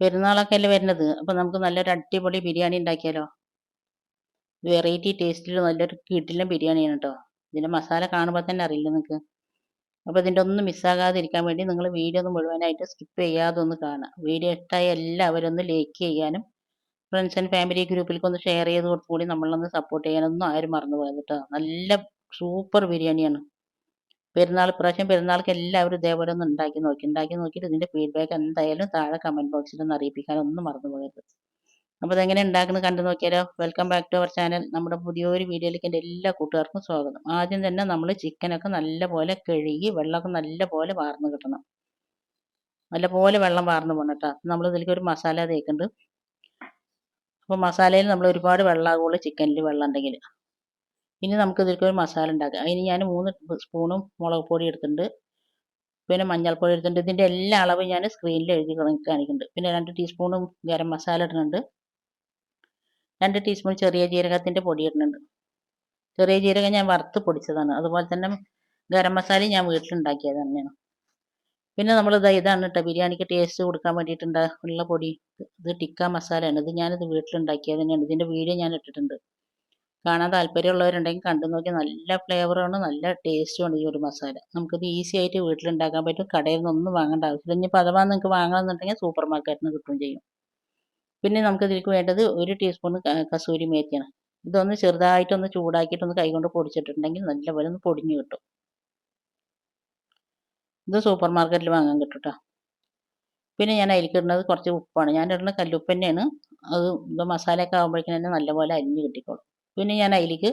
പെരുന്നാളൊക്കെ അല്ലേ വരുന്നത്? അപ്പോൾ നമുക്ക് നല്ലൊരു അടിപൊളി ബിരിയാണി ഉണ്ടാക്കിയാലോ? വെറൈറ്റി ടേസ്റ്റിൽ നല്ലൊരു കിടിലൻ ബിരിയാണിയാണ് കേട്ടോ ഇതിന്റെ മസാല കാണുമ്പോൾ തന്നെ അറിയില്ല നിങ്ങൾക്ക് അപ്പോൾ ഇതിന്റെ ഒന്നും മിസ്സാകാതിരിക്കാൻ വേണ്ടി നിങ്ങൾ വീഡിയോ ഒന്ന് മുഴുവനായിട്ട് സ്കിപ്പ് ചെയ്യാതെ ഒന്ന് കാണുക വീഡിയോ ഇഷ്ടമായ എല്ലാവരും ഒന്ന് ലൈക്ക് ചെയ്യാനും ഫ്രണ്ട്സ് ആൻഡ് ഫാമിലി ഗ്രൂപ്പിലേക്ക് ഒന്ന് ഷെയർ ചെയ്ത് കൊടുത്തുകൂടി നമ്മളൊന്ന് സപ്പോർട്ട് ചെയ്യാനൊന്നും ആരും മറന്നു പോയത് കേട്ടോ നല്ല സൂപ്പർ ബിരിയാണിയാണ്. പെരുന്നാൾ ഇപ്രാവശ്യം പെരുന്നാൾക്ക് എല്ലാവരും ഇതേപോലെ ഒന്ന് ഉണ്ടാക്കി നോക്കി. ഉണ്ടാക്കി നോക്കിയിട്ട് ഇതിന്റെ ഫീഡ്ബാക്ക് എന്തായാലും താഴെ കമന്റ് ബോക്സിൽ ഒന്ന് അറിയിപ്പിക്കാൻ ഒന്നും മറന്നു പോകരുത്. അപ്പോൾ ഇതെങ്ങനെ ഉണ്ടാക്കുന്നത് കണ്ടു നോക്കിയാലോ? Welcome back to our channel നമ്മുടെ പുതിയൊരു വീഡിയോയിലേക്ക് എന്റെ എല്ലാ കൂട്ടുകാർക്കും സ്വാഗതം. ആദ്യം തന്നെ നമ്മൾ ചിക്കനൊക്കെ നല്ലപോലെ കഴുകി വെള്ളമൊക്കെ നല്ലപോലെ വാർന്ന് കിട്ടണം. നല്ലപോലെ വെള്ളം വാർന്ന് പോകണം കേട്ടോ. നമ്മൾ ഇതിലേക്ക് ഒരു മസാല തേക്കുന്നുണ്ട്. അപ്പോൾ മസാലയിൽ നമ്മൾ ഒരുപാട് വെള്ളമാകുള്ളൂ ചിക്കനിൽ വെള്ളം ഉണ്ടെങ്കിൽ ഇനി നമുക്ക് ഇതിലേക്ക് ഒരു മസാല ഉണ്ടാക്കാം. അതിന് ഞാൻ മൂന്ന് സ്പൂണും മുളക് പൊടി എടുത്തിട്ടുണ്ട്. പിന്നെ മഞ്ഞൾപ്പൊടി എടുത്തിട്ടുണ്ട്. ഇതിന്റെ എല്ലാ അളവും ഞാൻ സ്ക്രീനിൽ എഴുതി കാണിക്കുന്നുണ്ട്. പിന്നെ രണ്ട് ടീസ്പൂണും ഗരം മസാല ഇടുന്നുണ്ട്. രണ്ട് ടീസ്പൂൺ ചെറിയ ജീരകത്തിന്റെ പൊടി ഇടുന്നുണ്ട്. ചെറിയ ജീരകം ഞാൻ വറുത്ത് പൊടിച്ചതാണ്. അതുപോലെ തന്നെ ഗരം മസാലയും ഞാൻ വീട്ടിലുണ്ടാക്കിയത് തന്നെയാണ്. പിന്നെ നമ്മൾ ഇതാ ഇതാണ് കേട്ടോ. ബിരിയാണിക്ക് ടേസ്റ്റ് കൊടുക്കാൻ വേണ്ടിയിട്ടുണ്ട ഉള്ള പൊടി. ഇത് ടിക്ക മസാലയാണ്. ഇത് ഞാനിത് വീട്ടിലുണ്ടാക്കിയത് തന്നെയാണ്. ഇതിന്റെ വീഡിയോ ഞാൻ ഇട്ടിട്ടുണ്ട്. കാണാൻ താല്പര്യമുള്ളവരുണ്ടെങ്കിൽ കണ്ടു നോക്കി. നല്ല ഫ്ലേവറാണ് നല്ല ടേസ്റ്റുമാണ് ഈ ഒരു മസാല. നമുക്കിത് ഈസി ആയിട്ട് വീട്ടിലുണ്ടാക്കാൻ പറ്റും. കടയിൽ നിന്നൊന്നും വാങ്ങേണ്ട ആവശ്യമില്ല. ഇനിയിപ്പോൾ അഥവാ നിങ്ങൾക്ക് വാങ്ങണമെന്നുണ്ടെങ്കിൽ സൂപ്പർ മാർക്കറ്റിൽ നിന്ന് കിട്ടുകയും ചെയ്യും. പിന്നെ നമുക്ക് ഇതിലേക്ക് വേണ്ടത് ഒരു ടീസ്പൂൺ കസൂരി മേത്തിയാണ്. ഇതൊന്ന് ചെറുതായിട്ടൊന്ന് ചൂടാക്കിയിട്ടൊന്ന് കൈകൊണ്ട് പൊടിച്ചിട്ടുണ്ടെങ്കിൽ നല്ലപോലെ ഒന്ന് പൊടിഞ്ഞ് കിട്ടും. ഇത് സൂപ്പർ മാർക്കറ്റിൽ വാങ്ങാൻ കിട്ടും കേട്ടോ പിന്നെ ഞാൻ അതിലേക്ക് ഇടുന്നത് കുറച്ച് ഉപ്പാണ്. ഞാൻ ഇടുന്ന കല്ലുപ്പ് അത് മസാലയൊക്കെ ആകുമ്പോഴേക്കും തന്നെ നല്ലപോലെ അരിഞ്ഞ് കിട്ടിക്കോളും. പിന്നെ ഞാൻ അതിലേക്ക്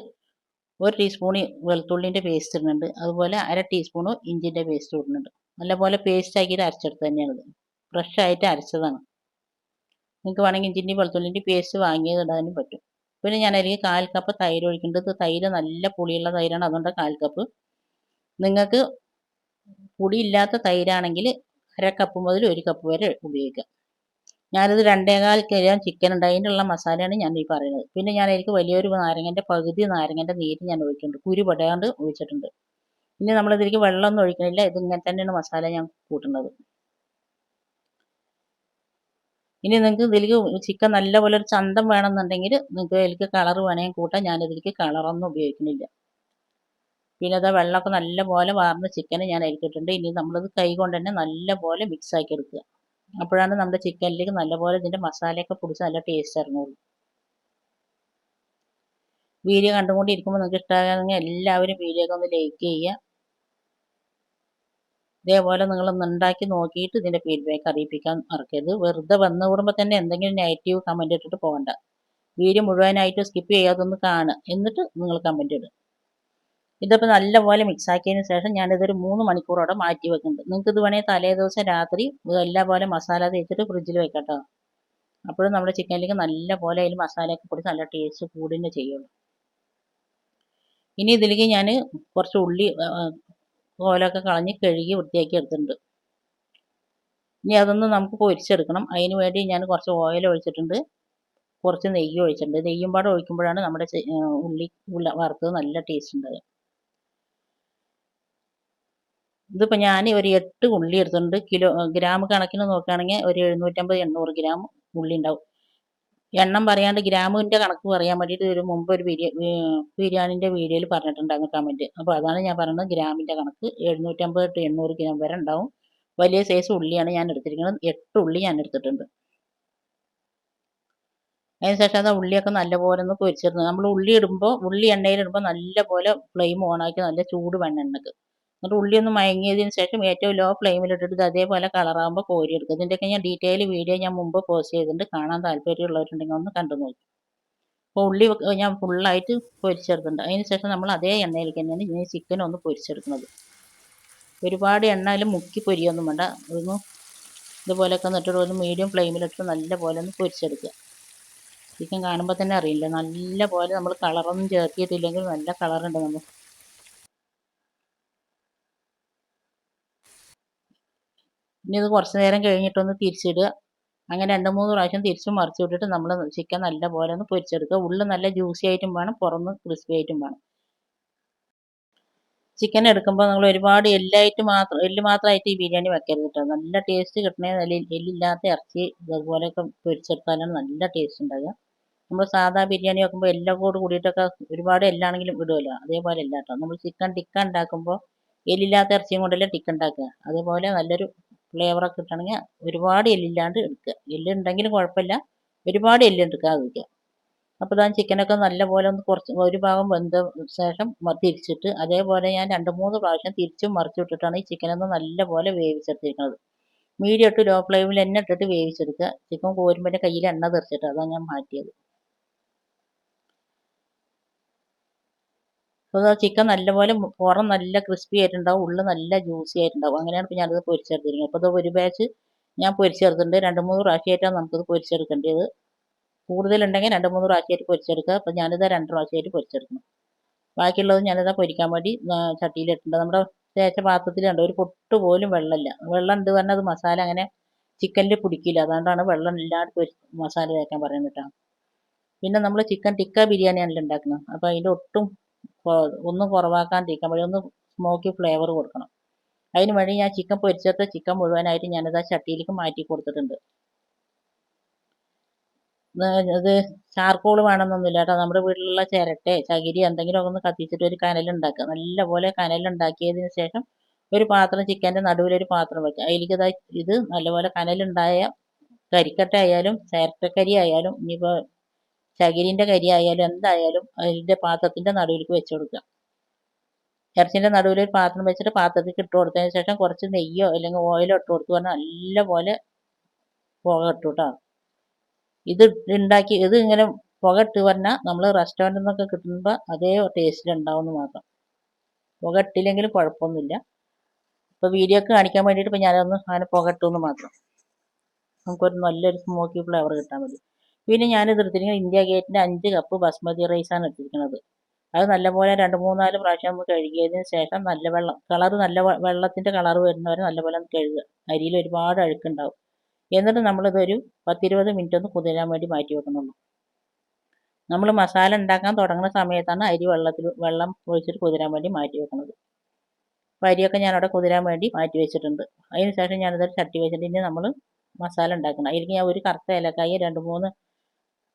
ഒരു ടീസ്പൂൺ വെളുത്തുള്ളിന്റെ പേസ്റ്റ് ഇടുന്നുണ്ട്. അതുപോലെ അര ടീസ്പൂൺ ഇഞ്ചിന്റെ പേസ്റ്റ് ഇടുന്നുണ്ട്. നല്ലപോലെ പേസ്റ്റ് ആക്കിയിട്ട് അരച്ചെടുത്ത് തന്നെയാണ് ഫ്രഷ് ആയിട്ട് അരച്ചതാണ്. നിങ്ങൾക്ക് വേണമെങ്കിൽ ഇഞ്ചിന്റെ വെളുത്തുള്ളിന്റെ പേസ്റ്റ് വാങ്ങിയത് ഇടാനും പറ്റും. പിന്നെ ഞാൻ അതിലേക്ക് കാൽ കപ്പ് തൈര് ഒഴിക്കേണ്ടത് തൈര് നല്ല പുളിയുള്ള തൈരാണ്. അതുകൊണ്ട് കാൽ കപ്പ് നിങ്ങൾക്ക് പുളിയില്ലാത്ത തൈരാണെങ്കിൽ അര കപ്പ് മുതൽ ഒരു കപ്പ് വരെ ഉപയോഗിക്കാം. ഞാനിത് രണ്ടേകാൽ കിലോ ചിക്കൻ ഉണ്ട്. അതിനുള്ള മസാലയാണ് ഞാൻ ഈ പറയുന്നത്. പിന്നെ ഞാൻ എനിക്ക് വലിയൊരു നാരങ്ങന്റെ പകുതി നാരങ്ങന്റെ നീര് ഞാൻ ഒഴിച്ചിട്ടുണ്ട് കുരു പടയാണ്ട് ഒഴിച്ചിട്ടുണ്ട്. പിന്നെ നമ്മളിതിലേക്ക് വെള്ളമൊന്നും ഒഴിക്കണില്ല. ഇങ്ങനെ തന്നെയാണ് മസാല ഞാൻ കൂട്ടുന്നത്. ഇനി നിങ്ങൾക്ക് ഇതിലേക്ക് ചിക്കൻ നല്ലപോലെ ഒരു ചന്തം വേണമെന്നുണ്ടെങ്കിൽ നിങ്ങൾക്ക് ഇതിലേക്ക് കളർ വേണമെങ്കിൽ കൂട്ടാം. ഞാനിതിലേക്ക് കളറൊന്നും ഉപയോഗിക്കുന്നില്ല. പിന്നെ അതാ വെള്ളമൊക്കെ നല്ലപോലെ വാർന്ന ചിക്കൻ ഞാൻ അതിലിട്ടിട്ടുണ്ട് ഇനി നമ്മളത് കൈ കൊണ്ട് തന്നെ നല്ലപോലെ മിക്സ് ആക്കി എടുക്കുക. അപ്പോഴാണ് നമ്മുടെ ചിക്കനിലേക്ക് നല്ലപോലെ ഇതിന്റെ മസാലയൊക്കെ പിടിച്ച് നല്ല ടേസ്റ്റ് ഇറങ്ങുള്ളൂ. വീഡിയോ കണ്ടുകൊണ്ടിരിക്കുമ്പോൾ നിങ്ങൾക്ക് ഇഷ്ടമാകുമെങ്കിൽ എല്ലാവരും വീഡിയോ ഒക്കെ ഒന്ന് ലൈക്ക് ചെയ്യുക. ഇതേപോലെ നിങ്ങളൊന്ന് ഉണ്ടാക്കി നോക്കിയിട്ട് ഇതിന്റെ ഫീഡ്ബാക്ക് അറിയിപ്പിക്കാൻ മറക്കരുത്. വെറുതെ വന്നു കൂടുമ്പോൾ തന്നെ എന്തെങ്കിലും നെഗറ്റീവ് കമന്റ് ഇട്ടിട്ട് പോകണ്ട. വീഡിയോ മുഴുവനായിട്ട് സ്കിപ്പ് ചെയ്യാതൊന്ന് കാണുക. എന്നിട്ട് നിങ്ങൾ കമന്റ് ഇടുക. ഇതിപ്പോൾ നല്ലപോലെ മിക്സ് ആക്കിയതിന് ശേഷം ഞാനിതൊരു മൂന്ന് മണിക്കൂറോടെ മാറ്റി വെക്കുന്നുണ്ട്. നിങ്ങൾക്ക് ഇത് വേണമെങ്കിൽ തലേ ദിവസം രാത്രി എല്ലാ പോലെ മസാല തേച്ചിട്ട് ഫ്രിഡ്ജിൽ വെക്കട്ടോ. അപ്പോഴും നമ്മുടെ ചിക്കനിലേക്ക് നല്ല പോലെ അതിൽ മസാലയൊക്കെ പൊടി നല്ല ടേസ്റ്റ് കൂടിനെ ചെയ്യുള്ളൂ. ഇനി ഇതിലേക്ക് ഞാൻ കുറച്ച് ഉള്ളി കോലൊക്കെ കളഞ്ഞ് കഴുകി വൃത്തിയാക്കി എടുത്തിട്ടുണ്ട്. ഇനി അതൊന്ന് നമുക്ക് പൊരിച്ചെടുക്കണം. അതിന് വേണ്ടി ഞാൻ കുറച്ച് ഓയിൽ ഒഴിച്ചിട്ടുണ്ട്. കുറച്ച് നെയ്യ് ഒഴിച്ചിട്ടുണ്ട്. നെയ്യും പാടെ ഒഴിക്കുമ്പോഴാണ് നമ്മുടെ ഉള്ള വറുത്തത് നല്ല ടേസ്റ്റ് ഉണ്ടാകുക ഇതിപ്പോൾ ഞാൻ ഒരു എട്ട് ഉള്ളി എടുത്തിട്ടുണ്ട്. കിലോ ഗ്രാം കണക്കിന് നോക്കുകയാണെങ്കിൽ ഒരു എഴുന്നൂറ്റമ്പത് എണ്ണൂറ് ഗ്രാം ഉള്ളി ഉണ്ടാവും. എണ്ണം പറയാണ്ട് ഗ്രാമിന്റെ കണക്ക് പറയാൻ വേണ്ടിയിട്ട് ഒരു മുമ്പ് ഒരു ബിരിയാ ബിരിയാണിന്റെ വീഡിയോയിൽ പറഞ്ഞിട്ടുണ്ടായിരുന്നു കമന്റ് അപ്പോൾ അതാണ് ഞാൻ പറയുന്നത് ഗ്രാമിന്റെ കണക്ക്. എഴുന്നൂറ്റമ്പത് ടു എണ്ണൂറ് ഗ്രാം വരെ ഉണ്ടാവും. വലിയ സൈസ് ഉള്ളിയാണ് ഞാൻ എടുത്തിരിക്കുന്നത്. എട്ട് ഉള്ളി ഞാൻ എടുത്തിട്ടുണ്ട്. അതിനുശേഷം അത് ഉള്ളിയൊക്കെ നല്ലപോലെ ഒന്ന് പൊരിച്ചിരുന്നത് നമ്മൾ ഉള്ളി ഇടുമ്പോൾ ഉള്ളി എണ്ണയിലിടുമ്പോൾ നല്ലപോലെ ഫ്ലെയിം ഓണാക്കി നല്ല ചൂട് വേണം എണ്ണക്ക്. എന്നിട്ട് ഉള്ളി ഒന്ന് മയങ്ങിയതിന് ശേഷം ഏറ്റവും ലോ ഫ്ലെയിമിലിട്ടിട്ട് അതേപോലെ കളറാകുമ്പോൾ കോരിയെടുക്കുക ഇതിന്റെയൊക്കെ ഞാൻ ഡീറ്റെയിൽ വീഡിയോ ഞാൻ മുമ്പ് പോസ്റ്റ് ചെയ്തിട്ടുണ്ട്. കാണാൻ താല്പര്യമുള്ളവരുണ്ടെങ്കിൽ ഒന്ന് കണ്ടു നോക്കി. അപ്പോൾ ഉള്ളി ഞാൻ ഫുള്ളായിട്ട് പൊരിച്ചെടുത്തിട്ടുണ്ട്. അതിന് ശേഷം നമ്മൾ അതേ എണ്ണയിലേക്ക് തന്നെയാണ് ഇനി ചിക്കൻ ഒന്ന് പൊരിച്ചെടുക്കുന്നത്. ഒരുപാട് എണ്ണയിൽ മുക്കി പൊരിയൊന്നും വേണ്ട. ഒന്ന് ഇതുപോലെയൊക്കെ എന്നിട്ട് ഒരു മീഡിയം ഫ്ലെയിമിലിട്ട് നല്ല പോലെ ഒന്ന് പൊരിച്ചെടുക്കുക. ചിക്കൻ കാണുമ്പോൾ തന്നെ അറിയില്ല. നല്ല പോലെ നമ്മൾ കളറൊന്നും ചേർത്തിയിട്ടില്ലെങ്കിൽ നല്ല കളറുണ്ട് നമ്മൾ ഇനി ഇത് കുറച്ച് നേരം കഴിഞ്ഞിട്ടൊന്ന് തിരിച്ചിടുക. അങ്ങനെ രണ്ട് മൂന്ന് പ്രാവശ്യം തിരിച്ച് മറിച്ച് വിട്ടിട്ട് നമ്മൾ ചിക്കൻ നല്ല പോലെ ഒന്ന് പൊരിച്ചെടുക്കുക. ഉള്ളിൽ നല്ല ജ്യൂസി ആയിട്ടും വേണം പുറന്ന് ക്രിസ്പി ആയിട്ടും വേണം. ചിക്കൻ എടുക്കുമ്പോൾ നമ്മൾ ഒരുപാട് എല്ലായിട്ട് മാത്രം എല്ല് മാത്രമായിട്ട് ഈ ബിരിയാണി വെക്കരുത് കേട്ടോ. നല്ല ടേസ്റ്റ് കിട്ടണേ നല്ല എല്ലില്ലാത്ത ഇറച്ചി ഇതുപോലെയൊക്കെ പൊരിച്ചെടുത്താലാണ് നല്ല ടേസ്റ്റ് ഉണ്ടാകുക നമ്മൾ സാധാ ബിരിയാണി വെക്കുമ്പോൾ എല്ലാം കൂടെ കൂടിയിട്ടൊക്കെ ഒരുപാട് എല്ലാണെങ്കിലും ഇടുമല്ലോ അതേപോലെ അല്ല കേട്ടോ. നമ്മൾ ചിക്കൻ ടിക്ക ഉണ്ടാക്കുമ്പോൾ എല്ലില്ലാത്ത ഇറച്ചിയും കൊണ്ടല്ലേ ടിക്ക ഉണ്ടാക്കുക. അതേപോലെ നല്ലൊരു ഫ്ലേവറൊക്കെ കിട്ടണമെങ്കിൽ ഒരുപാട് എല്ലില്ലാണ്ട് എടുക്കുക. എല്ലുണ്ടെങ്കിലും കുഴപ്പമില്ല. ഒരുപാട് എല്ല് വയ്ക്കുക അപ്പോൾ ഇതാ ചിക്കനൊക്കെ നല്ലപോലെ ഒന്ന് കുറച്ച് ഒരു ഭാഗം വെന്ത ശേഷം തിരിച്ചിട്ട് അതേപോലെ ഞാൻ രണ്ട് മൂന്ന് പ്രാവശ്യം തിരിച്ചും മറിച്ചു ഇട്ടിട്ടാണ് ഈ ചിക്കനൊന്ന് നല്ലപോലെ വേവിച്ചെടുത്തിരിക്കുന്നത്. മീഡിയം ഇട്ട് ലോ ഫ്ലെയിമിൽ തന്നെ ഇട്ടിട്ട് വേവിച്ചെടുക്കുക. ചിക്കൻ കോരുമ്പോൾ കയ്യിൽ എണ്ണ തെറിച്ചിട്ട് അതാണ് ഞാൻ മാറ്റിയത്. അപ്പോൾ ചിക്കൻ നല്ലപോലെ പുറം നല്ല ക്രിസ്പി ആയിട്ടുണ്ടാവും ഉള്ളിൽ നല്ല ജ്യൂസി ആയിട്ടുണ്ടാവും. അങ്ങനെയാണ് ഇപ്പോൾ ഞാനത് പൊരിച്ചെടുത്തിരിക്കുന്നത്. അപ്പോൾ ഇത് ഒരു ബാച്ച് ഞാൻ പൊരിച്ചെടുത്തിട്ടുണ്ട്. രണ്ട് മൂന്ന് പ്രാവശ്യമായിട്ടാണ് നമുക്കിത് പൊരിച്ചെടുക്കേണ്ടത്. കൂടുതലുണ്ടെങ്കിൽ രണ്ട് മൂന്ന് പ്രാവശ്യമായിട്ട് പൊരിച്ചെടുക്കുക. അപ്പോൾ ഞാനിത് രണ്ട് പ്രാവശ്യമായിട്ട് പൊരിച്ചെടുക്കണം ബാക്കിയുള്ളത് ഞാനിതാ പൊരിക്കാൻ വേണ്ടി ആ, ചട്ടിയിലിട്ടുണ്ട് നമ്മുടെ തേച്ച പാത്രത്തിലുണ്ട് ഒരു പൊട്ട് പോലും വെള്ളമില്ല. വെള്ളം ഉണ്ട് പറഞ്ഞാൽ അത് മസാല അങ്ങനെ ചിക്കനിൽ പിടിക്കില്ല. അതുകൊണ്ടാണ് വെള്ളം ഇല്ലാണ്ട് മസാല തേക്കാൻ പറയുന്നത് കേട്ടോ. പിന്നെ നമ്മൾ ചിക്കൻ ടിക്ക ബിരിയാണിയാണല്ലോ ഉണ്ടാക്കുന്നത്. അപ്പോൾ അതിന്റെ ഒട്ടും ഒന്നും കുറവാക്കാണ്ടിരിക്കാൻ വേണ്ടി ഒന്ന് സ്മോക്കി ഫ്ലേവർ കൊടുക്കണം. അതിന് വേണ്ടി ഞാൻ ചിക്കൻ പൊരിച്ചെടുത്ത ചിക്കൻ മുഴുവനായിട്ട് ഞാനിത് ആ ചട്ടിയിലേക്ക് മാറ്റി കൊടുത്തിട്ടുണ്ട്. ഇത് ചാർക്കോൾ വേണമെന്നൊന്നുമില്ല കേട്ടോ. നമ്മുടെ വീട്ടിലുള്ള ചിരട്ട ചകിരി എന്തെങ്കിലും ഒന്ന് കത്തിച്ചിട്ട് ഒരു കനലുണ്ടാക്കുക നല്ലപോലെ കനലുണ്ടാക്കിയതിന് ശേഷം ഒരു പാത്രം ചിക്കന്റെ നടുവിലൊരു പാത്രം വെക്കുക. അതിലേക്ക് ഇതാ ഇത് നല്ലപോലെ കനലുണ്ടായ കരിക്കട്ട ആയാലും ചിരട്ടക്കരി ആയാലും ഇനിയിപ്പോൾ ചകിരിന്റെ കരി ആയാലും എന്തായാലും അതിന്റെ പാത്രത്തിന്റെ നടുവിലേക്ക് വെച്ച് കൊടുക്കുക. ഇറച്ചിന്റെ നടുവിൽ ഒരു പാത്രം വെച്ചിട്ട് പാത്രത്തിൽ ഇട്ട് കൊടുത്തതിന് ശേഷം കുറച്ച് നെയ്യോ അല്ലെങ്കിൽ ഓയിലോ ഇട്ട് കൊടുത്തു പറഞ്ഞാൽ നല്ലപോലെ പുക ഇട്ടു കേട്ടോ. ഇത് ഉണ്ടാക്കി ഇത് ഇങ്ങനെ പുക ഇട്ട് പറഞ്ഞാൽ നമ്മൾ റെസ്റ്റോറന്റിൽ നിന്നൊക്കെ കിട്ടുമ്പോൾ അതേ ടേസ്റ്റിൽ ഉണ്ടാവുമെന്ന് മാത്രം. പുക ഇട്ടില്ലെങ്കിലും കുഴപ്പമൊന്നുമില്ല. ഇപ്പോൾ വീഡിയോക്ക് കാണിക്കാൻ വേണ്ടിയിട്ട് ഇപ്പോൾ ഞാനൊന്ന് അങ്ങനെ പുക ഇട്ടു എന്ന് മാത്രം. നമുക്കൊരു നല്ലൊരു സ്മോക്കി ഫ്ലേവർ കിട്ടാൻ വേണ്ടി. പിന്നെ ഞാൻ എടുത്തിരിക്കുന്നത് ഇന്ത്യ ഗേറ്റിന്റെ അഞ്ച് കപ്പ് ബസ്മതി റൈസാണ് എടുത്തിരിക്കുന്നത്. അത് നല്ലപോലെ രണ്ട് മൂന്നാൽ പ്രാവശ്യം കഴുകിയതിന് ശേഷം നല്ല വെള്ളം കളർ നല്ല വെള്ളത്തിന്റെ കളർ വരുന്നവരെ നല്ലപോലെ കഴുകുക. അരിയിൽ ഒരുപാട് അഴുക്കുണ്ടാവും. എന്നിട്ട് നമ്മളിതൊരു പത്തിരുപത് മിനിറ്റ് ഒന്ന് കുതിരാൻ വേണ്ടി മാറ്റി വെക്കണുള്ളൂ. നമ്മൾ മസാല ഉണ്ടാക്കാൻ തുടങ്ങുന്ന സമയത്താണ് അരി വെള്ളത്തിൽ വെള്ളം ഒഴിച്ചിട്ട് കുതിരാൻ വേണ്ടി മാറ്റി വെക്കുന്നത് അപ്പോൾ അരിയൊക്കെ ഞാനവിടെ കുതിരാൻ വേണ്ടി മാറ്റി വെച്ചിട്ടുണ്ട്. അതിന് ശേഷം ഞാനിതൊരു ചട്ടി വെച്ചിട്ട് ഇനി നമ്മൾ മസാല ഉണ്ടാക്കണം. അതിലേക്ക് ഞാൻ ഒരു കറുത്ത ഏലക്കായ രണ്ട് മൂന്ന്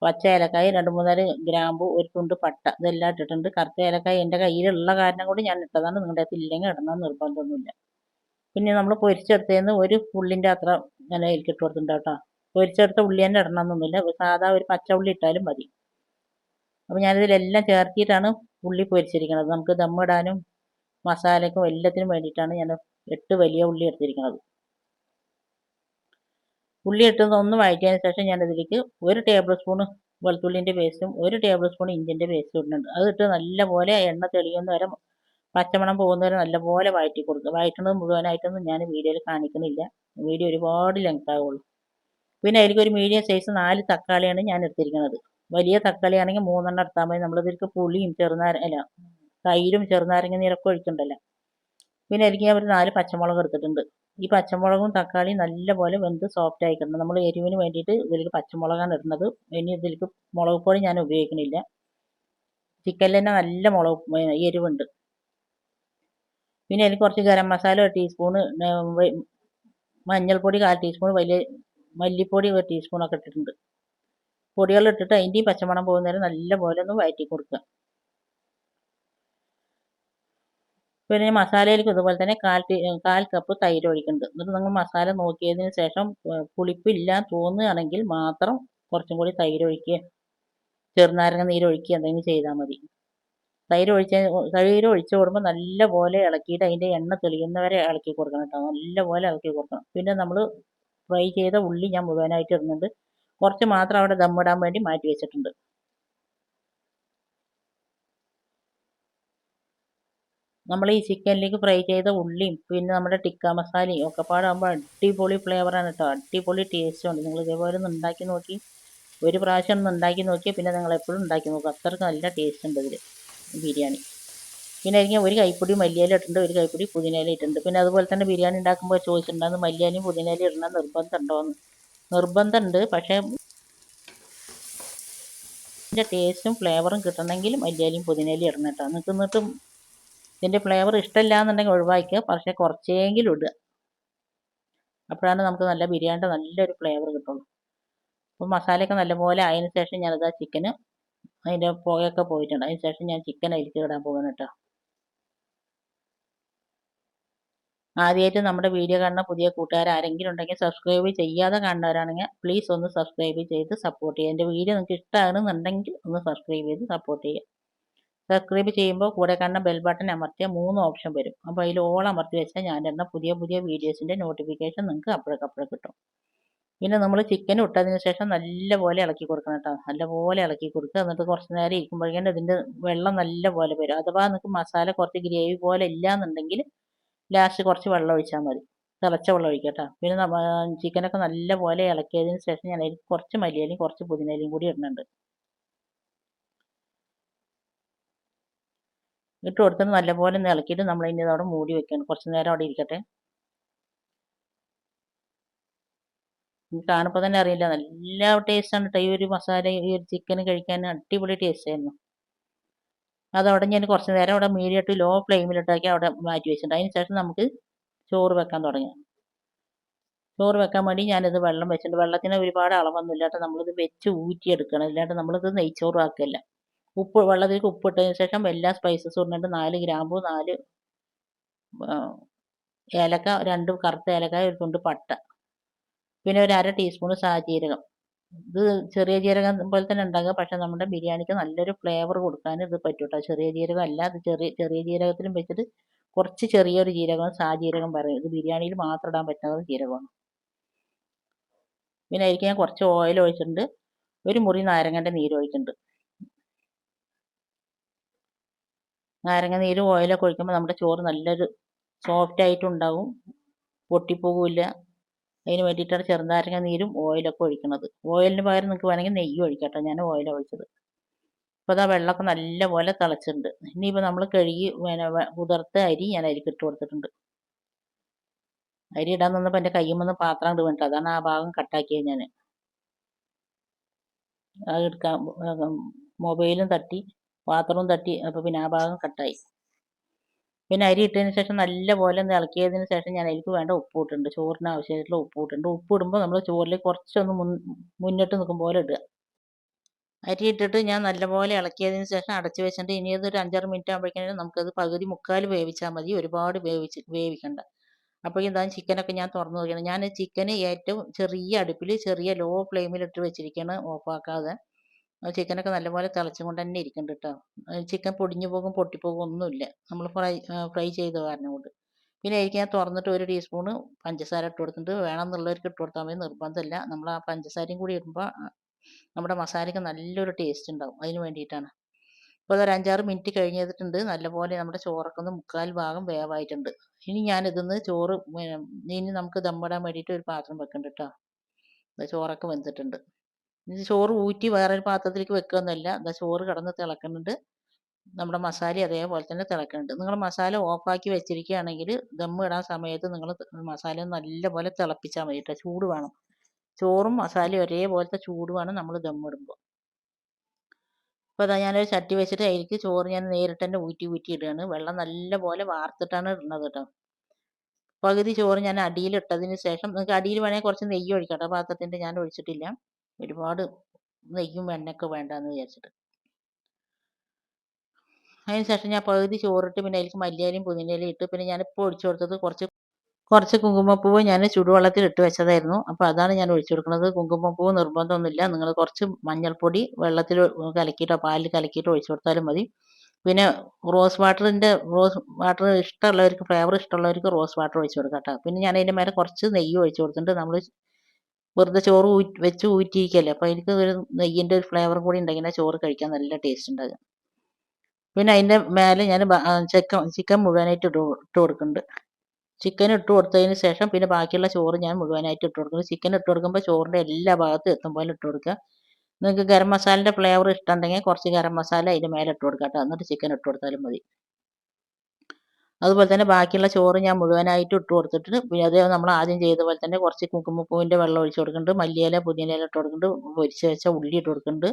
പച്ച ഏലക്കായ രണ്ട് മൂന്നാൽ ഗ്രാമ്പു ഒരു തുണ്ട് പട്ട ഇതെല്ലാം ഇട്ടിട്ടുണ്ട്. കറുത്ത ഏലക്കായ എന്റെ കയ്യിലുള്ള കാരണം കൂടി ഞാൻ ഇട്ടതാണ്. നിങ്ങളുടെ അകത്ത് ഇല്ലെങ്കിൽ ഇടണം നിർബന്ധമൊന്നുമില്ല. പിന്നെ നമ്മൾ പൊരിച്ചെടുത്തേന്ന് ഒരു ഉള്ളിന്റെ അത്ര ഞാൻ അതിലേക്ക് കൊടുത്തിട്ടുണ്ട് കേട്ടോ. പൊരിച്ചെടുത്ത ഉള്ളി തന്നെ ഇടണമെന്നൊന്നുമില്ല സാധാ ഒരു പച്ച ഉള്ളി ഇട്ടാലും മതി. അപ്പോൾ ഞാനിതിലെല്ലാം ചേർത്തിയിട്ടാണ് ഉള്ളി പൊരിച്ചിരിക്കുന്നത്. നമുക്ക് ദമ്മിടാനും മസാലയ്ക്കും എല്ലാത്തിനും വേണ്ടിയിട്ടാണ് ഞാൻ എട്ട് വലിയ ഉള്ളി എടുത്തിരിക്കുന്നത്. ഉള്ളി ഇട്ടത് ഒന്ന് വഴറ്റിയതിന് ശേഷം ഞാനതിലേക്ക് ഒരു ടേബിൾ സ്പൂൺ വെളുത്തുള്ളിന്റെ പേസ്റ്റും ഒരു ടേബിൾ സ്പൂൺ ഇഞ്ചിന്റെ പേസ്റ്റും ഇടുന്നുണ്ട്. അത് ഇട്ട് നല്ലപോലെ എണ്ണ തെളിയുന്ന വരെ പച്ചമണം പോകുന്ന വരെ നല്ലപോലെ വഴറ്റി കൊടുക്കുക. വഴറ്റുന്നത് മുഴുവനായിട്ടൊന്നും ഞാൻ വീഡിയോയിൽ കാണിക്കുന്നില്ല വീഡിയോ ഒരുപാട് ലെങ്ത് ആവുള്ളൂ. പിന്നെ അതിലേക്ക് ഒരു മീഡിയം സൈസ് നാല് തക്കാളിയാണ് ഞാൻ എടുത്തിരിക്കുന്നത്. വലിയ തക്കാളി ആണെങ്കിൽ മൂന്നെണ്ണം എടുത്താൽ മതി. നമ്മളിതിലേക്ക് പുളിയും ചെറുനാര അല്ല തൈരും ചെറുനാരങ്ങ നീരൊക്കെ ഒഴിക്കണ്ടല്ലോ. പിന്നെ എനിക്ക് ഞാൻ ഒരു നാല് പച്ചമുളക് എടുത്തിട്ടുണ്ട്. ഈ പച്ചമുളകും തക്കാളിയും നല്ലപോലെ വെന്ത് സോഫ്റ്റ് ആയിക്കണം. നമ്മൾ എരിവിന് വേണ്ടിയിട്ട് ഇതിലേക്ക് പച്ചമുളകാണ് ഇടുന്നത്. ഇനി ഇതിലേക്ക് മുളക് പൊടി ഞാൻ ഉപയോഗിക്കണില്ല. ചിക്കനിൽ തന്നെ നല്ല മുളക് എരിവുണ്ട്. പിന്നെ അതിൽ കുറച്ച് ഗരം മസാല ഒരു ടീസ്പൂണ് മഞ്ഞൾപ്പൊടി കാൽ ടീസ്പൂൺ വലിയ മല്ലിപ്പൊടി ഒരു ടീസ്പൂണൊക്കെ ഇട്ടിട്ടുണ്ട്. പൊടികൾ ഇട്ടിട്ട് അതിന്റെയും പച്ചമണം പോകുന്നവരെ നല്ലപോലെ ഒന്ന് വഴറ്റി കൊടുക്കുക പിന്നെ മസാലയിലേക്ക് ഇതുപോലെ തന്നെ കാൽ കാൽ കപ്പ് തൈര് ഒഴിക്കുന്നുണ്ട്. എന്നിട്ട് നിങ്ങൾ മസാല നോക്കിയതിന് ശേഷം പുളിപ്പില്ല തോന്നുകയാണെങ്കിൽ മാത്രം കുറച്ചും കൂടി തൈര് ഒഴിക്കുക. ചെറുനാരങ്ങ നീരൊഴിക്കുക എന്തെങ്കിലും ചെയ്താൽ മതി. തൈര് ഒഴിച്ച തൈര് ഒഴിച്ച് കൊടുക്കുമ്പോൾ നല്ലപോലെ ഇളക്കിയിട്ട് അതിന്റെ എണ്ണ തെളിയുന്നവരെ ഇളക്കി കൊടുക്കണം കേട്ടോ. നല്ലപോലെ ഇളക്കി കൊടുക്കണം. പിന്നെ നമ്മൾ ഫ്രൈ ചെയ്ത ഉള്ളി ഞാൻ മുഴുവനായിട്ട് ഇടുന്നുണ്ട്. കുറച്ച് മാത്രം അവിടെ ദമ്മിടാൻ വേണ്ടി മാറ്റി വെച്ചിട്ടുണ്ട്. നമ്മൾ ഈ ചിക്കനിലേക്ക് ഫ്രൈ ചെയ്ത ഉള്ളിയും പിന്നെ നമ്മുടെ ടിക്ക മസാലയും ഒക്കെ പാടാകുമ്പോൾ അടിപൊളി ഫ്ലേവറാണ് കേട്ടോ അടിപൊളി ടേസ്റ്റുണ്ട് നിങ്ങൾ ഇതേപോലെ ഒന്ന് ഉണ്ടാക്കി നോക്കി. ഒരു പ്രാവശ്യം ഒന്ന് ഉണ്ടാക്കി നോക്കിയാൽ പിന്നെ നിങ്ങൾ എപ്പോഴും ഉണ്ടാക്കി നോക്കുക അത്രയ്ക്ക് നല്ല ടേസ്റ്റ് ഉണ്ട് ഇതിൽ ബിരിയാണി. പിന്നെ എനിക്ക് ഒരു കൈപ്പൊടി മല്ലിയില ഇട്ടിട്ടുണ്ട് ഒരു കൈപ്പൊടി പുതിനയില ഇട്ടിട്ടുണ്ട്. പിന്നെ അതുപോലെ തന്നെ ബിരിയാണി ഉണ്ടാക്കുമ്പോൾ ചോദിച്ചിട്ടുണ്ടായിരുന്നു മല്ലിയാലും പുതിനയിലയും ഇടണം നിർബന്ധമുണ്ടോയെന്ന് നിർബന്ധമുണ്ട് പക്ഷേ ഇതിന്റെ ടേസ്റ്റും ഫ്ലേവറും കിട്ടണമെങ്കിൽ മല്ലിയാലും പുതിനയിലയും ഇടണം കേട്ടോ നിങ്ങൾക്ക് എന്നിട്ടും ഇതിന്റെ ഫ്ലേവർ ഇഷ്ടമില്ല എന്നുണ്ടെങ്കിൽ ഒഴിവാക്കുക പക്ഷേ കുറച്ചെങ്കിലും ഇടുക. അപ്പോഴാണ് നമുക്ക് നല്ല ബിരിയാണിയുടെ നല്ലൊരു ഫ്ലേവർ കിട്ടുള്ളൂ. അപ്പോൾ മസാലയൊക്കെ നല്ലപോലെ അതിന് ശേഷം ഞാനത് ആ ചിക്കന് അതിന്റെ പുകയൊക്കെ പോയിട്ടുണ്ട്. അതിന് ശേഷം ഞാൻ ചിക്കൻ അതിലേക്ക് ഇടാൻ പോകണം കേട്ടോ. ആദ്യമായിട്ട് നമ്മുടെ വീഡിയോ കാണുന്ന പുതിയ കൂട്ടുകാർ ആരെങ്കിലും ഉണ്ടെങ്കിൽ സബ്സ്ക്രൈബ് ചെയ്യാതെ കാണുന്നവരാണെങ്കിൽ പ്ലീസ് ഒന്ന് സബ്സ്ക്രൈബ് ചെയ്ത് സപ്പോർട്ട് ചെയ്യുക. എന്റെ വീഡിയോ നിങ്ങൾക്ക് ഇഷ്ടമാണെന്നുണ്ടെങ്കിൽ ഒന്ന് സബ്സ്ക്രൈബ് ചെയ്ത് സപ്പോർട്ട് ചെയ്യുക. സബ്സ്ക്രൈബ് ചെയ്യുമ്പോൾ കൂടെ കാണുന്ന ബെൽ ബട്ടൺ അമർത്തിയാൽ മൂന്ന് ഓപ്ഷൻ വരും. അപ്പോൾ അതിൽ ഓൾ അമർത്തി വെച്ചാൽ ഞാൻ ഇടുന്ന പുതിയ പുതിയ വീഡിയോസിന്റെ നോട്ടിഫിക്കേഷൻ നിങ്ങൾക്ക് അപ്പോഴേക്കപ്പോഴേ കിട്ടും. പിന്നെ നമ്മൾ ചിക്കൻ ഇട്ടതിന് ശേഷം നല്ലപോലെ ഇളക്കി കൊടുക്കണം കേട്ടോ. നല്ലപോലെ ഇളക്കി കൊടുക്കുക. എന്നിട്ട് കുറച്ച് നേരം ഇരിക്കുമ്പോഴേക്കും ഇതിന്റെ വെള്ളം നല്ലപോലെ വരും. അഥവാ നിങ്ങൾക്ക് മസാല കുറച്ച് ഗ്രേവി പോലെ ഇല്ല എന്നുണ്ടെങ്കിൽ ലാസ്റ്റ് കുറച്ച് വെള്ളം ഒഴിച്ചാൽ മതി. തിളച്ച വെള്ളം ഒഴിക്കട്ടോ കേട്ടോ. പിന്നെ ചിക്കനൊക്കെ നല്ലപോലെ ഇളക്കിയതിന് ശേഷം ഞാൻ അതിൽ കുറച്ച് മല്ലിയിലയും കുറച്ച് പുതിനയിലയും കൂടി ഇടുന്നുണ്ട്. ഇട്ട് കൊടുത്തിട്ട് നല്ലപോലെ ഇളക്കിയിട്ട് നമ്മൾ അതിന്റെ അവിടെ മൂടി വെക്കണം. കുറച്ച് നേരം അവിടെ ഇരിക്കട്ടെ. കാണുമ്പോൾ തന്നെ അറിയില്ല. നല്ല ടേസ്റ്റാണ് കേട്ടോ ഈ ഒരു മസാല ഈ ഒരു ചിക്കൻ കഴിക്കാൻ. അടിപൊളി ടേസ്റ്റ് ആയിരുന്നു. അതവിടെ ഞാൻ കുറച്ച് നേരം അവിടെ മീഡിയം ലോ ഫ്ലെയിമിലിട്ടാക്കി അവിടെ മാറ്റി വെച്ചിട്ടുണ്ട്. അതിന് ശേഷം നമുക്ക് ചോറ് വെക്കാൻ തുടങ്ങി. ചോറ് വെക്കാൻ വേണ്ടി ഞാനിത് വെള്ളം വെച്ചിട്ടുണ്ട്. വെള്ളത്തിന് ഒരുപാട് അളവൊന്നും ഇല്ലാണ്ട് നമ്മളിത് വെച്ച് ഊറ്റിയെടുക്കണം. ഇല്ലാണ്ട് നമ്മളിത് നെയ്ച്ചോറും ആക്കില്ല ഉപ്പ് വെള്ളത്തിലേക്ക് ഉപ്പിട്ടതിന് ശേഷം എല്ലാ സ്പൈസസും ഇടുന്നുണ്ട് നാല് ഗ്രാമ്പു നാല് ഏലക്ക രണ്ട് കറുത്ത ഏലക്ക ഒരു തുണ്ട് പട്ട. പിന്നെ ഒരു അര ടീസ്പൂൺ സാജീരകം ഇത് ചെറിയ ജീരകം പോലെ തന്നെ ഉണ്ടാകുക. പക്ഷെ നമ്മുടെ ബിരിയാണിക്ക് നല്ലൊരു ഫ്ലേവർ കൊടുക്കാൻ ഇത് പറ്റും കേട്ടോ ചെറിയ ജീരകം അല്ല അത് ചെറിയ ചെറിയ ജീരകത്തിലും വെച്ചിട്ട് കുറച്ച് ചെറിയൊരു ജീരകം സാജീരകം പറയും ഇത് ബിരിയാണിയിൽ മാത്രം ഇടാൻ പറ്റുന്ന ജീരകമാണ്. പിന്നെ അതിലേക്ക് ഞാൻ കുറച്ച് ഓയിൽ ഒഴിച്ചിട്ടുണ്ട്. ഒരു മുറി നാരങ്ങന്റെ നീര് ഒഴിച്ചിട്ടുണ്ട്. നാരങ്ങ നീരും ഓയിലൊക്കെ ഒഴിക്കുമ്പോൾ നമ്മുടെ ചോറ് നല്ലൊരു സോഫ്റ്റ് ആയിട്ടുണ്ടാവും. പൊട്ടിപ്പോകില്ല. അതിന് വേണ്ടിയിട്ടാണ് ചെറുനാരങ്ങ നീരും ഓയിലൊക്കെ ഒഴിക്കുന്നത് ഓയിലിന് പകരം നിങ്ങൾക്ക് വേണമെങ്കിൽ നെയ്യ് ഒഴിക്കട്ടോ. ഞാൻ ഓയിലാണ് ഒഴിച്ചത്. അപ്പോൾ അതാ വെള്ളമൊക്കെ നല്ലപോലെ തിളച്ചിട്ടുണ്ട്. ഇനിയിപ്പോൾ നമ്മൾ കഴുകി കുതിർത്ത അരി ഞാൻ അരിക്ക് ഇട്ട് കൊടുത്തിട്ടുണ്ട്. അരി ഇടാൻ നിന്നപ്പോൾ എന്റെ കയ്യിൽ നിന്ന് പാത്രം ഇട്ട് വേണ്ട അതാണ് ആ ഭാഗം കട്ടാക്കിയത് ഞാൻ അത് എടുക്കാൻ മൊബൈലും തട്ടി. പാത്രവും തട്ടി അപ്പോൾ പിന്നെ ആ ഭാഗം കട്ടായി. പിന്നെ അരി ഇട്ടതിന് ശേഷം നല്ലപോലെ ഒന്ന് ഇളക്കിയതിന് ശേഷം ഞാൻ അതിലേക്ക് വേണ്ട ഉപ്പ് ഇട്ടിട്ടുണ്ട്. ചോറിന് ആവശ്യമായിട്ടുള്ള ഉപ്പ് ഇട്ടിട്ടുണ്ട്. ഉപ്പ് ഇടുമ്പോൾ നമ്മൾ ചോറിൽ കുറച്ചൊന്ന് മുൻ മുന്നിട്ട് നിൽക്കും പോലെ ഇടുക. അരി ഇട്ടിട്ട് ഞാൻ നല്ലപോലെ ഇളക്കിയതിന് ശേഷം അടച്ചു വെച്ചിട്ട് ഇനി അതൊരു അഞ്ചാറ് മിനിറ്റ് ആകുമ്പോഴേക്കും നമുക്കത് പകുതി മുക്കാൽ വേവിച്ചാൽ മതി. ഒരുപാട് വേവിച്ച് വേവിക്കണ്ട. അപ്പോഴേക്കും ഇതാ ചിക്കനൊക്കെ ഞാൻ തുറന്ന് നോക്കിയാണ്. ഞാൻ ചിക്കന് ഏറ്റവും ചെറിയ അടുപ്പിൽ ചെറിയ ലോ ഫ്ലെയിമിലിട്ട് വെച്ചിരിക്കുകയാണ് ഓഫാക്കാതെ ചിക്കനൊക്കെ നല്ലപോലെ തിളച്ചും കൊണ്ട് തന്നെ ഇരിക്കുന്നുണ്ട് കേട്ടോ ചിക്കൻ പൊടിഞ്ഞു പോകും പൊട്ടിപ്പോകും ഒന്നുമില്ല. നമ്മൾ ഫ്രൈ ഫ്രൈ ചെയ്ത കാരണം കൊണ്ട് പിന്നെ അതിലേക്ക് ഞാൻ തുറന്നിട്ട് ഒരു ടീസ്പൂണ് പഞ്ചസാര ഇട്ട് കൊടുത്തിട്ടുണ്ട്. വേണമെന്നുള്ളവർക്ക് ഇട്ട് കൊടുത്താൽ മതി. നിർബന്ധമില്ല. നമ്മൾ ആ പഞ്ചസാരയും കൂടി ഇടുമ്പോൾ നമ്മുടെ മസാലയ്ക്ക് നല്ലൊരു ടേസ്റ്റ് ഉണ്ടാവും. അതിന് വേണ്ടിയിട്ടാണ്. ഇപ്പോൾ അതൊരു അഞ്ചാറ് മിനിറ്റ് കഴിഞ്ഞിട്ടുണ്ട്. നല്ലപോലെ നമ്മുടെ ചോറൊക്കെ ഒന്ന് മുക്കാൽ ഭാഗം വേവായിട്ടുണ്ട്. ഇനി ഞാനിതിന്ന് ചോറ് ഇനി നമുക്ക് ദമ്മിടാൻ വേണ്ടിയിട്ട് ഒരു പാത്രം വെക്കുന്നുണ്ട് കേട്ടോ ചോറൊക്കെ വെന്തിട്ടുണ്ട്. ചോറ് ഊറ്റി വേറൊരു പാത്രത്തിലേക്ക് വെക്കുകയൊന്നുമില്ല. എന്താ ചോറ് കിടന്ന് തിളക്കുന്നുണ്ട്. നമ്മുടെ മസാല അതേപോലെ തന്നെ തിളക്കുന്നുണ്ട്. നിങ്ങൾ മസാല ഓഫാക്കി വെച്ചിരിക്കുകയാണെങ്കിൽ ദമ്മ് ഇടാൻ സമയത്ത് നിങ്ങൾ മസാല നല്ലപോലെ തിളപ്പിച്ചാൽ മതി കേട്ടോ. ചൂട് വേണം. ചോറും മസാലയും ഒരേപോലത്തെ ചൂട് വേണം നമ്മൾ ദമ്മിടുമ്പോൾ അപ്പോൾ അതാ ഞാനൊരു ചട്ടി വെച്ചിട്ട് അതിലേക്ക് ചോറ് ഞാൻ നേരിട്ട് തന്നെ ഊറ്റി ഊറ്റി ഇടുകയാണ്. വെള്ളം നല്ലപോലെ വാർത്തിട്ടാണ് ഇടുന്നത് കേട്ടോ. പകുതി ചോറ് ഞാൻ അടിയിലിട്ടതിന് ശേഷം നിങ്ങൾക്ക് അടിയിൽ വേണമെങ്കിൽ കുറച്ച് നെയ്യ് ഒഴിക്കാം കേട്ടോ. പാത്രത്തിന്റെ ഞാൻ ഒഴിച്ചിട്ടില്ല. ഒരുപാട് നെയ്യും എണ്ണയൊക്കെ വേണ്ടാന്ന് വിചാരിച്ചിട്ട്. അതിന് ശേഷം ഞാൻ പകുതി ചോറിട്ട് പിന്നെ അതിലേക്ക് മല്ലിയാലും പുതിനയിലും ഇട്ട് പിന്നെ ഞാനിപ്പോൾ ഒഴിച്ചു കൊടുത്തത് കുറച്ച് കുറച്ച് കുങ്കുമപ്പൂവ് ഞാൻ ചുടുവെള്ളത്തിൽ ഇട്ട് വെച്ചതായിരുന്നു. അപ്പോൾ അതാണ് ഞാൻ ഒഴിച്ചു കൊടുക്കുന്നത്. കുങ്കുമപ്പൂവ് നിർബന്ധമൊന്നുമില്ല. നിങ്ങൾ കുറച്ച് മഞ്ഞൾപ്പൊടി വെള്ളത്തിൽ കലക്കിയിട്ടോ പാലിൽ കലക്കിയിട്ടോ ഒഴിച്ചു കൊടുത്താലും മതി. പിന്നെ റോസ് വാട്ടറിന്റെ റോസ് വാട്ടർ ഇഷ്ടമുള്ളവർക്ക് ഫ്ലേവർ ഇഷ്ടമുള്ളവർക്ക് റോസ് വാട്ടർ ഒഴിച്ചു കൊടുക്കാം കേട്ടോ. പിന്നെ ഞാൻ അതിന്റെ മേലെ കുറച്ച് നെയ്യ് ഒഴിച്ചു കൊടുത്തിട്ടുണ്ട്. നമ്മൾ വെറുതെ ചോറ് വെച്ച് ഊറ്റിയിരിക്കല്ലേ? അപ്പോൾ എനിക്ക് ഒരു നെയ്യിന്റെ ഒരു ഫ്ലേവർ കൂടി ഉണ്ടെങ്കിൽ ചോറ് കഴിക്കാൻ നല്ല ടേസ്റ്റ് ഉണ്ടാകും. പിന്നെ അതിന്റെ മേലെ ഞാൻ ചിക്കൻ ചിക്കൻ മുഴുവനായിട്ട് ഇട്ട് ഇട്ട് കൊടുക്കുന്നുണ്ട്. ചിക്കൻ ഇട്ട് കൊടുത്തതിന് ശേഷം പിന്നെ ബാക്കിയുള്ള ചോറ് ഞാൻ മുഴുവനായിട്ട് ഇട്ട് കൊടുക്കുന്നു ചിക്കൻ ഇട്ട് കൊടുക്കുമ്പോൾ ചോറിന്റെ എല്ലാ ഭാഗത്തും എത്തും പോലെ ഇട്ട് കൊടുക്കുക. നിങ്ങൾക്ക് ഗരം മസാലന്റെ ഫ്ലേവർ ഇഷ്ടമുണ്ടെങ്കിൽ കുറച്ച് ഗരം മസാല അതിന്റെ മേലെ ഇട്ട് കൊടുക്കാം കേട്ടോ. എന്നിട്ട് ചിക്കൻ ഇട്ട് കൊടുത്താലും മതി. അതുപോലെ തന്നെ ബാക്കിയുള്ള ചോറ് ഞാൻ മുഴുവനായിട്ട് ഇട്ട് കൊടുത്തിട്ട് പിന്നെ അതേ നമ്മൾ ആദ്യം ചെയ്ത പോലെ തന്നെ കുറച്ച് കുങ്കുമപ്പൂവിന്റെ വെള്ളം ഒഴിച്ച് കൊടുക്കുന്നുണ്ട്. മല്ലിയില പുതിനയില ഇട്ട് കൊടുക്കുന്നുണ്ട്. പൊരിച്ച് വെച്ച ഉള്ളി ഇട്ട് കൊടുക്കുന്നുണ്ട്.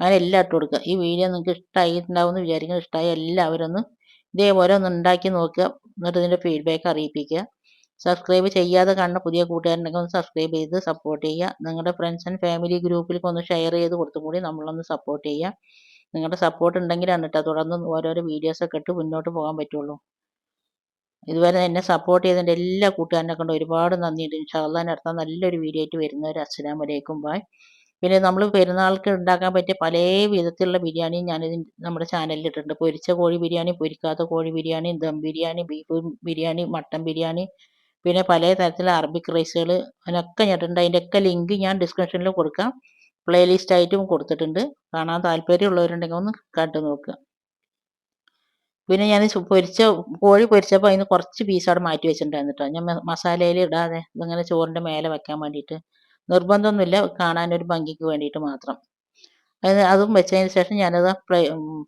അങ്ങനെ എല്ലാം ഇട്ട് കൊടുക്കുക. ഈ വീഡിയോ നിങ്ങൾക്ക് ഇഷ്ടമായിട്ടുണ്ടാവും എന്ന് വിചാരിക്കുന്നു. ഇഷ്ടമായി എല്ലാവരും ഒന്ന് ഇതേപോലെ ഒന്ന് ഉണ്ടാക്കി നോക്കുക. എന്നിട്ട് ഇതിന്റെ ഫീഡ്ബാക്ക് അറിയിപ്പിക്കുക. സബ്സ്ക്രൈബ് ചെയ്യാതെ കാണുന്ന പുതിയ കൂട്ടുകാരുണ്ടെങ്കിൽ ഒന്ന് സബ്സ്ക്രൈബ് ചെയ്ത് സപ്പോർട്ട് ചെയ്യുക. നിങ്ങളുടെ ഫ്രണ്ട്സ് ആൻഡ് ഫാമിലി ഗ്രൂപ്പിലേക്ക് ഒന്ന് ഷെയർ ചെയ്ത് കൊടുത്തും കൂടി നമ്മളൊന്ന് സപ്പോർട്ട് ചെയ്യുക. നിങ്ങളുടെ സപ്പോർട്ട് ഉണ്ടെങ്കിലാണ് കേട്ടോ തുടർന്ന് ഓരോരോ വീഡിയോസൊക്കെ ഇട്ട് മുന്നോട്ട് പോകാൻ പറ്റുള്ളൂ. ഇതുവരെ എന്നെ സപ്പോർട്ട് ചെയ്തതിന്റെ എല്ലാ കൂട്ടുകാരനെ കൊണ്ട് ഒരുപാട് നന്ദിയുണ്ട്. ഇൻഷാല്ലാ അടുത്ത നല്ലൊരു വീഡിയോ ആയിട്ട് വരുന്നവർ അസ്സലാം വലൈക്കും ബായ് പിന്നെ നമ്മൾ പെരുന്നാൾക്ക് ഉണ്ടാക്കാൻ പറ്റിയ പല വിധത്തിലുള്ള ബിരിയാണി ഞാനിത് നമ്മുടെ ചാനലിൽ ഇട്ടിട്ടുണ്ട്. പൊരിച്ച കോഴി ബിരിയാണി പൊരിക്കാത്ത കോഴി ബിരിയാണി ദം ബിരിയാണി ബീഫ് ബിരിയാണി മട്ടൻ ബിരിയാണി പിന്നെ പല തരത്തിലുള്ള അറബിക് റൈസുകൾ അതിനൊക്കെ ഞാൻ അതിന്റെയൊക്കെ ലിങ്ക് ഞാൻ ഡിസ്ക്രിപ്ഷനിൽ കൊടുക്കാം. പ്ലേലിസ്റ്റ് ആയിട്ടും കൊടുത്തിട്ടുണ്ട്. കാണാൻ താല്പര്യമുള്ളവരുണ്ടെങ്കിൽ ഒന്ന് കണ്ടു നോക്കുക. പിന്നെ ഞാൻ പൊരിച്ച കോഴി പൊരിച്ചപ്പോൾ അതിന് കുറച്ച് പീസ് അവിടെ മാറ്റി വെച്ചിട്ടുണ്ടായിരുന്നു കേട്ടോ ഞാൻ മസാലയിൽ ഇടാതെ ഇതിങ്ങനെ ചോറിന്റെ മേലെ വെക്കാൻ വേണ്ടിയിട്ട് നിർബന്ധമൊന്നുമില്ല കാണാനൊരു ഭംഗിക്ക് വേണ്ടിയിട്ട് മാത്രം. അത് അതും വെച്ചതിന് ശേഷം ഞാനത് ഫ്ലൈ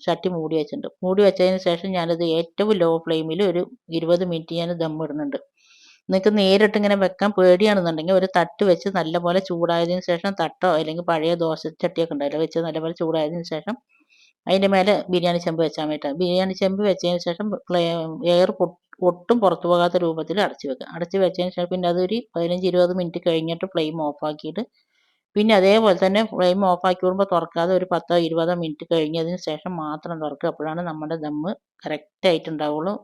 ചട്ടി മൂടി വെച്ചിട്ടുണ്ട്. മൂടി വെച്ചതിന് ശേഷം ഞാനത് ഏറ്റവും ലോ ഫ്ലെയിമിൽ ഒരു ഇരുപത് മിനിറ്റ് ഞാൻ ദം ഇടുന്നുണ്ട്. നിങ്ങൾക്ക് നേരിട്ട് ഇങ്ങനെ വെക്കാൻ പേടിയാണെന്നുണ്ടെങ്കിൽ ഒരു തട്ട് വെച്ച് നല്ലപോലെ ചൂടായതിന് ശേഷം തട്ടോ അല്ലെങ്കിൽ പഴയ ദോശ ചട്ടിയൊക്കെ ഉണ്ടല്ലോ വെച്ച് നല്ലപോലെ ചൂടായതിന് ശേഷം അതിന്റെ മേലെ ബിരിയാണി ചെമ്പ് വെച്ചാൽ വേണ്ടിയിട്ട് ബിരിയാണി ചെമ്പ് വെച്ചതിന് ശേഷം എയർ ഒട്ടും പുറത്തു പോകാത്ത രൂപത്തിൽ അടച്ചു വെക്കുക അടച്ച് വെച്ചതിന് ശേഷം പിന്നെ അതൊരു പതിനഞ്ച് ഇരുപത് മിനിറ്റ് കഴിഞ്ഞിട്ട് ഫ്ലെയിം ഓഫാക്കിയിട്ട് പിന്നെ അതേപോലെ തന്നെ ഫ്ലെയിം ഓഫാക്കി വരുമ്പോൾ തുറക്കാതെ ഒരു പത്തോ ഇരുപതോ മിനിറ്റ് കഴിഞ്ഞതിന് ശേഷം മാത്രം തുറക്കുക. അപ്പോഴാണ് നമ്മുടെ ദമ്മ് കറക്റ്റായിട്ടുണ്ടാവുള്ളൂ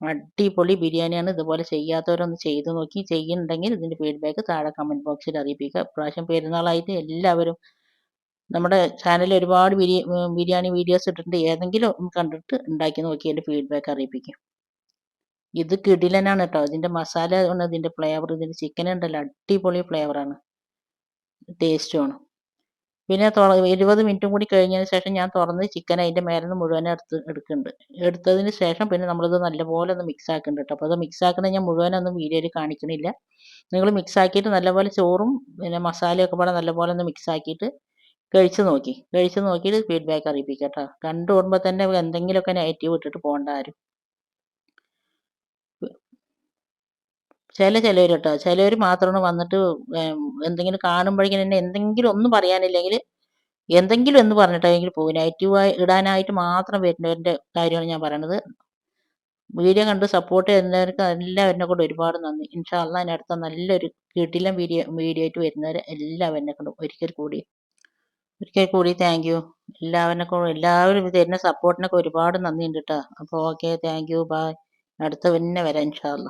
അടിപൊളി ബിരിയാണിയാണ്. ഇതുപോലെ ചെയ്യാത്തവരൊന്ന് ചെയ്ത് നോക്കി ചെയ്യുന്നുണ്ടെങ്കിൽ ഇതിന്റെ ഫീഡ്ബാക്ക് താഴെ കമന്റ് ബോക്സിൽ അറിയിപ്പിക്കുക. ഇപ്രാവശ്യം പെരുന്നാളായിട്ട് എല്ലാവരും നമ്മുടെ ചാനലിൽ ഒരുപാട് ബിരി ബിരിയാണി വീഡിയോസ് ഇട്ടിട്ടുണ്ട്. ഏതെങ്കിലും കണ്ടിട്ട് ഉണ്ടാക്കി നോക്കി അതിന്റെ ഫീഡ്ബാക്ക് അറിയിപ്പിക്കും. ഇത് കിടിലനാണ് കേട്ടോ. ഇതിന്റെ മസാല ആണ് ഇതിന്റെ ഫ്ലേവർ ഇതിന്റെ ചിക്കൻ ഉണ്ടല്ലോ. അടിപൊളി ഫ്ലേവറാണ് ടേസ്റ്റുമാണ് പിന്നെ ഇരുപത് മിനിറ്റും കൂടി കഴിഞ്ഞതിന് ശേഷം ഞാൻ തുറന്ന് ചിക്കൻ അതിന്റെ മേലെ മുഴുവനും എടുത്ത് എടുക്കുന്നുണ്ട്. എടുത്തതിന് ശേഷം പിന്നെ നമ്മളിത് നല്ലപോലെ ഒന്ന് മിക്സ് ആക്കുന്നുണ്ട് കേട്ടോ. അപ്പോൾ അത് മിക്സ് ആക്കുന്നത് ഞാൻ മുഴുവനൊന്നും വീഡിയോയിൽ കാണിക്കണില്ല. നിങ്ങൾ മിക്സ് ആക്കിയിട്ട് നല്ലപോലെ ചോറും പിന്നെ മസാലയൊക്കെ പാടെ നല്ലപോലെ ഒന്ന് മിക്സ് ആക്കിയിട്ട് കഴിച്ച് നോക്കി. കഴിച്ചു നോക്കിയിട്ട് ഫീഡ്ബാക്ക് അറിയിപ്പിക്കുക കേട്ടോ കണ്ടു കൂടുമ്പോൾ തന്നെ എന്തെങ്കിലുമൊക്കെ നെഗറ്റീവ് ഇട്ടിട്ട് പോകണ്ട ആരും. ചില ചിലവർ കേട്ടോ ചിലവർ മാത്രമാണ് വന്നിട്ട് എന്തെങ്കിലും കാണുമ്പോഴേക്കും എന്നെ എന്തെങ്കിലും ഒന്നും പറയാനില്ലെങ്കിൽ എന്തെങ്കിലും എന്ന് പറഞ്ഞിട്ടെങ്കിൽ പോകും നെഗറ്റീവായി ഇടാനായിട്ട് മാത്രം വരുന്നവരുടെ കാര്യമാണ് ഞാൻ പറയണത്. വീഡിയോ കണ്ട് സപ്പോർട്ട് ചെയ്യുന്നവർക്ക് എല്ലാവരിനെ കൊണ്ട് ഒരുപാട് നന്ദി. ഇൻഷാല്ല അതിനടുത്ത നല്ലൊരു കിടിലം വീഡിയോ വീഡിയോ ആയിട്ട് വരുന്നവരെ എല്ലാവരിനെ കൊണ്ടും ഒരിക്കൽ കൂടി ഒരിക്കൽ കൂടി താങ്ക് യു എല്ലാവരും എല്ലാവരും ഇത് എന്നെ സപ്പോർട്ടിനൊക്കെ ഒരുപാട് നന്ദിയുണ്ട് കേട്ടോ അപ്പോൾ ഓക്കെ താങ്ക് യു ബായ് അടുത്ത പിന്നെ വരാം ഇൻഷാല്ല